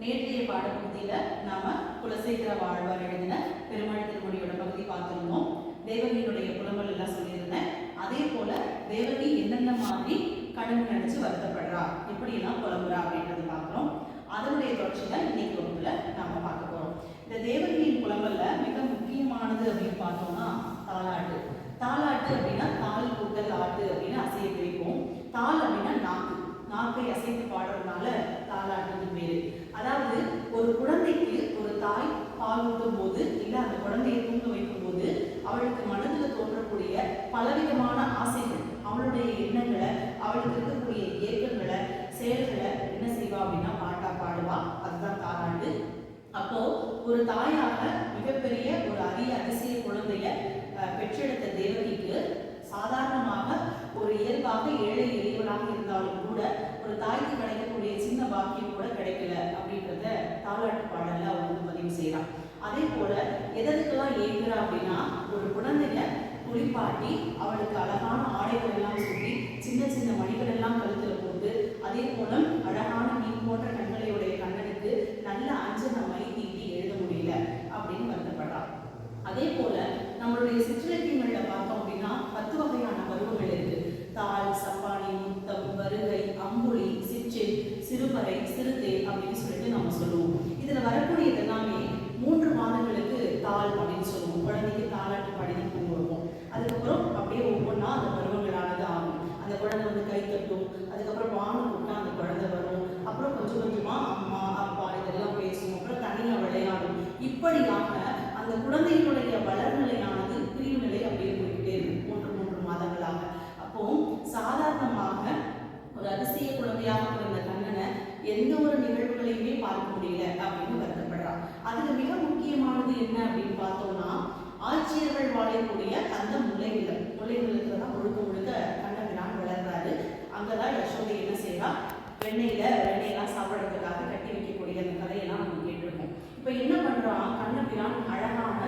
நேற்றைய பாடப்பகுதியில் நாம குலசேகர வாழ்வார் எழுதின பெருமாள் திருமொழியோட பகுதி பார்த்துருந்தோம். தேவகியினுடைய புலம்பல் எல்லாம் சொல்லியிருந்தேன். அதே போல தேவகி என்னென்ன மாதிரி கடன் நினைச்சு வருத்தப்படுறா? எப்படியெல்லாம் புலம்புறா அப்படின்றத பார்க்குறோம். அதனுடைய தொடர்ச்சியில இன்னைக்கு ஒன்றுல நாம பார்க்க போறோம். இந்த தேவகியின் புலம்பல்ல மிக முக்கியமானது அப்படின்னு பார்த்தோம்னா தாலாட்டு தாலாட்டு அப்படின்னா தால் கூட்டல் ஆட்டு அப்படின்னு அசைய பிரிப்போம். தால் அப்படின்னா நாக்கு. நாக்கை அசைத்து பாடுறதுனால தாளாட்டு பேரு அதாவது ஒரு குழந்தைக்கு ஒரு தாய் பால் ஊட்டும் போது இல்ல அந்த குழந்தையை தூங்க வைக்கும் போது அவளுக்கு மனதில் தோன்றக்கூடிய பலவிதமான ஆசைகள் அவளுடைய எண்ணங்களை அவளுக்கு இருக்கக்கூடிய இயக்கங்களை செயல்களை என்ன செய்வா அப்படின்னா பாட்டா பாடுவா. அதுதான் தாராண்டு அப்போ ஒரு தாயாக மிகப்பெரிய ஒரு அரிய அதிசய குழந்தைய பெற்றெடுத்த தேவகிக்கு சாதாரணமாக ஒரு இயல்பாக ஏழை எளியவனாக இருந்தாலும் கூட ஒரு தாய்க்கு கிடைக்கக்கூடிய சின்ன பாக்கியம் கூட கிடைக்கல அப்படின்றத தாலாட்டு பாடல்ல அவன் வந்து அதே போல எதற்கெல்லாம் ஏங்குறா அப்படின்னா ஒரு குழந்தைய குளிப்பாட்டி அவளுக்கு அழகான ஆடைகள் எல்லாம் சொல்லி சின்ன சின்ன மணிகள் எல்லாம் கழுத்துல போட்டு அதே போல அழகான மீன் போன்ற கண்களையுடைய கண்ணனுக்கு நல்ல அஞ்சன மை தீட்டி எழுத முடியல அப்படின்னு வருத்தப்படுறான் அதே போல நம்மளுடைய சிற்றிலக்கியங்கள்ல பார்த்தோம் அப்படின்னா பத்து வகையான பருவங்கள் இருக்கு தாள் சப்பானி முத்தம் வருகை அம்புலி சிற்றில் சிறுபறை சிறுத்தை அப்படின்னு சொல்லிட்டு நம்ம சொல்லுவோம் இதுல வரக்கூடியது எல்லாமே மூன்று மாதங்களுக்கு தாள் அப்படின்னு சொல்லுவோம் குழந்தைக்கு தாளாட்டு பாடி தான் தூங்க வைப்போம் அதுக்கப்புறம் அப்படியே ஒவ்வொன்றா அந்த பருவங்களானது ஆகும் அந்த குழந்தை அதுக்கப்புறம் வானம் விட்டா அந்த குழந்தை வரும். அப்புறம் கொஞ்சம் கொஞ்சமா அம்மா அப்பா இதெல்லாம் பேசும். அப்புறம் தனியா விளையாடும். இப்படியாக அந்த குழந்தையினுடைய வளர்நிலையானது பிரிவுநிலை அப்படியே போய்கிட்டே இருக்கும் மூன்று மூன்று மாதங்களாக. அப்போ சாதாரணமாக ஒரு அதிசய குழந்தையாக பிறந்த கண்ணனை எந்த ஒரு நிகழ்வுகளையுமே பார்க்க முடியல அப்படின்னு வருத்தப்படுறான். அதுல மிக முக்கியமானது என்ன அப்படின்னு பார்த்தோம்னா ஆட்சியர்கள் வாழக்கூடிய அந்த முல்லை நிலம் முல்லை நிலத்துல தான் முழுக்க முழுக்க அங்கே தான் யசோதை என்ன செய்றா? வெண்ணெயில வெண்ணெயெல்லாம் சாப்பிட்றதுக்காக கட்டி வைக்கக்கூடிய அந்த கதையெல்லாம் நம்ம கேட்டிருக்கோம். இப்போ என்ன பண்ணுறான் கண்ணபிரான் அழகான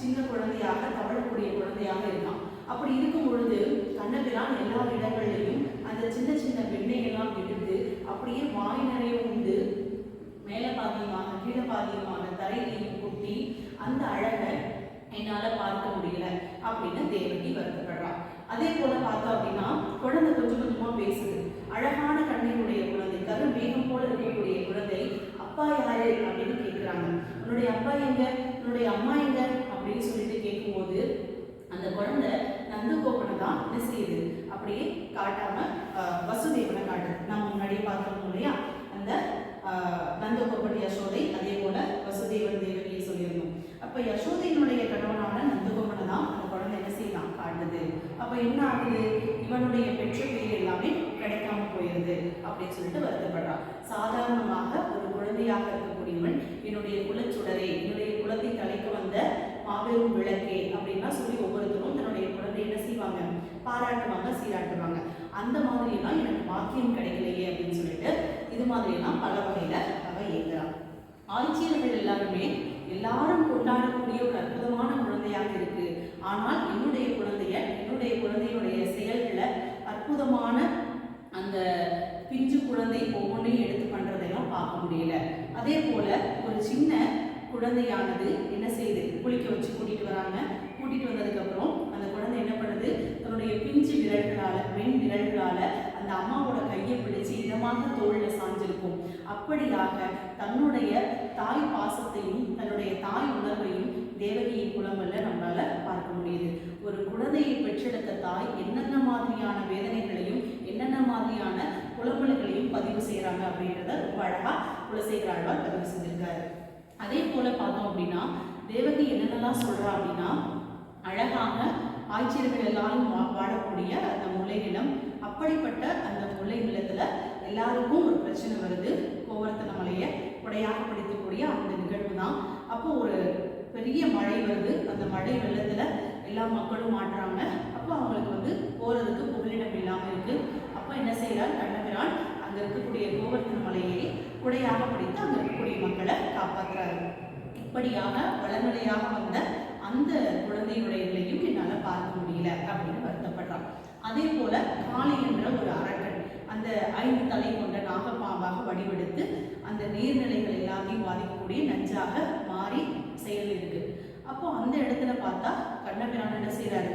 சின்ன குழந்தையாக தவழக்கூடிய குழந்தையாக இருக்கான். அப்படி இருக்கும் பொழுது கண்ணபிரான் எல்லா இடங்கள்லையும் அந்த சின்ன சின்ன வெண்ணெயெல்லாம் எடுத்து அப்படியே வாய் நிறைய உண்டு. மேலே பாதியமாக கீழே பாதியமாக தரையிலையும் கொட்டி அந்த அழகை என்னால் பார்க்க முடியல அப்படின்னு தேவகி வருத்தப்படுறான் அதே போல பார்த்தோம் அப்படின்னா குழந்தை கொஞ்சம் கொஞ்சமா பேசுது. அழகான கண்ணினுடைய குழந்தை கரு மேகம் போல இருக்கக்கூடிய குழந்தை அப்பா யாரு? அப்படின்னு கேட்குறாங்க உன்னுடைய அப்பா எங்க? உன்னுடைய அம்மா எங்க? அப்படின்னு சொல்லிட்டு கேட்கும்போது அந்த குழந்தை நந்தகோபனை தான் என்ன செய்யுது அப்படியே காட்டாம வசுதேவனை காட்டுது. நம்ம முன்னாடியே பார்த்தோம் இல்லையா? அந்த ஆஹ், நந்தகோபன் யசோதை அதே போல வசுதேவன் தேவகியை சொல்லியிருந்தோம். அப்ப யசோதையினுடைய கணவனான நந்தகோபனை தான் அந்த காட்டுது. அப்ப என்ன ஆகுது? இவனுடைய பெற்ற பேர் எல்லாமே கிடைக்காம போயிருது அப்படின்னு சொல்லிட்டு வருத்தப்படுறான். சாதாரணமாக ஒரு குழந்தையாக இருக்கக்கூடியவன் என்னுடைய குலச்சுடரே என்னுடைய குலத்தை தலைக்கு வந்த மாபெரும் விளக்கே அப்படின்லாம் சொல்லி ஒவ்வொருத்தரும் தன்னுடைய குழந்தை என்ன செய்வாங்க? பாராட்டுவாங்க சீராட்டுவாங்க. அந்த மாதிரியெல்லாம் எனக்கு பாக்கியம் கிடைக்கலையே அப்படின்னு சொல்லிட்டு இது மாதிரியெல்லாம் பல வகையில அவ ஏங்குறான் ஆட்சியர்கள் எல்லாருமே எல்லாரும் கொண்டாடக்கூடிய ஒரு அற்புதமான குழந்தையாக இருக்கு. ஆனால் என்னுடைய குழந்தைய என்னுடைய குழந்தையுடைய செயல்களை அற்புதமான அந்த பிஞ்சு குழந்தை ஒவ்வொன்றையும் எடுத்து பண்ணுறதெல்லாம் பார்க்க முடியல. அதே போல ஒரு சின்ன குழந்தையானது என்ன செய்யுது குளிக்க வச்சு கூட்டிட்டு வராங்க. கூட்டிட்டு வந்ததுக்கு அப்புறம் அந்த குழந்தை என்ன பண்ணுது தன்னுடைய பிஞ்சு விரல்களால மென் விரல்களால அந்த அம்மாவோட கையை பிடிச்சு இதமாக தோல்ல சாஞ்சிருக்கும். அப்படியாக தன்னுடைய தாய் பாசத்தையும் தன்னுடைய தாய் உணர்வையும் தேவகியின் குலங்கள்ல நம்மளால பார்க்க முடியுது ஒரு குழந்தையை பெற்றெடுத்த தாய் என்னென்ன மாதிரியான வேதனைகளையும் என்னென்ன மாதிரியான புலம்பல்களையும் பதிவு செய்யறாங்க அப்படின்றத ரொம்ப அழகா குலசேகர ஆழ்வார் பதிவு செஞ்சிருக்காரு. அதே போல பார்த்தோம் அப்படின்னா தேவகி என்னென்னலாம் சொல்றா அப்படின்னா அழகாக ஆய்ச்சியர்கள் எல்லாரும் வாழக்கூடிய அந்த முல்லை நிலம் அப்படிப்பட்ட அந்த முல்லை நிலத்துல எல்லாருக்கும் ஒரு பிரச்சனை வருது. கோவர்த்தன மலையை உடையாக பிடிக்கக்கூடிய அந்த நிகழ்வு தான் அப்போ ஒரு பெரிய மழை வருது. அந்த மழை வெள்ளத்துல எல்லா மக்களும் மாட்டுறாங்க. அப்போ அவங்களுக்கு வந்து போகிறதுக்கு புகலிடம் இல்லாமல் இருக்கு. அப்போ என்ன செய்கிறார்? கண்ணபிரான் அங்கே இருக்கக்கூடிய கோவர்த்தன மலையை குடையாக பிடித்து அங்கே இருக்கக்கூடிய மக்களை காப்பாற்றுறாரு இப்படியாக வளநிலையாக வந்த அந்த குழந்தையுடைய நிலையும் என்னால் பார்க்க முடியல அப்படின்னு வருத்தப்படுறான். அதே போல காளி என்ற ஒரு அரக்கன் அந்த ஐந்து தலை கொண்ட நாகப்பாம்பாக வடிவெடுத்து அந்த நீர்நிலைகள் எல்லாத்தையும் பாதிக்கக்கூடிய நஞ்சாக மாறி செயல் இருக்குது அப்போ அந்த இடத்துல பார்த்தா கண்ணபிரான் என்ன செய்கிறாரு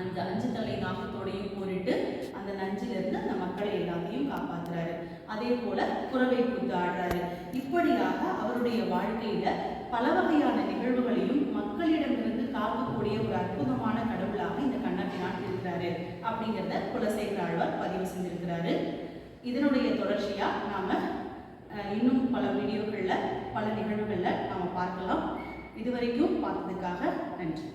அந்த அஞ்சு தலை நாகத்தோடையும் போரிட்டு அந்த நஞ்சிலிருந்து அந்த மக்களை எல்லாத்தையும் காப்பாத்துறாரு. அதே போல குறவை கூத்து ஆடுறாரு. இப்படியாக அவருடைய வாழ்க்கையில பல வகையான நிகழ்வுகளையும் மக்களிடமிருந்து காக்கக்கூடிய ஒரு அற்புதமான கடவுளாக இந்த கண்ணபிரான் இருக்கிறாரு அப்படிங்கிறத குலசேகர ஆழ்வார் பதிவு செஞ்சிருக்கிறாரு. இதனுடைய தொடர்ச்சியா நாம இன்னும் பல வீடியோக்கள்ல பல நிகழ்வுகள்ல நாம பார்க்கலாம். இதுவரைக்கும் பார்த்ததுக்காக நன்றி.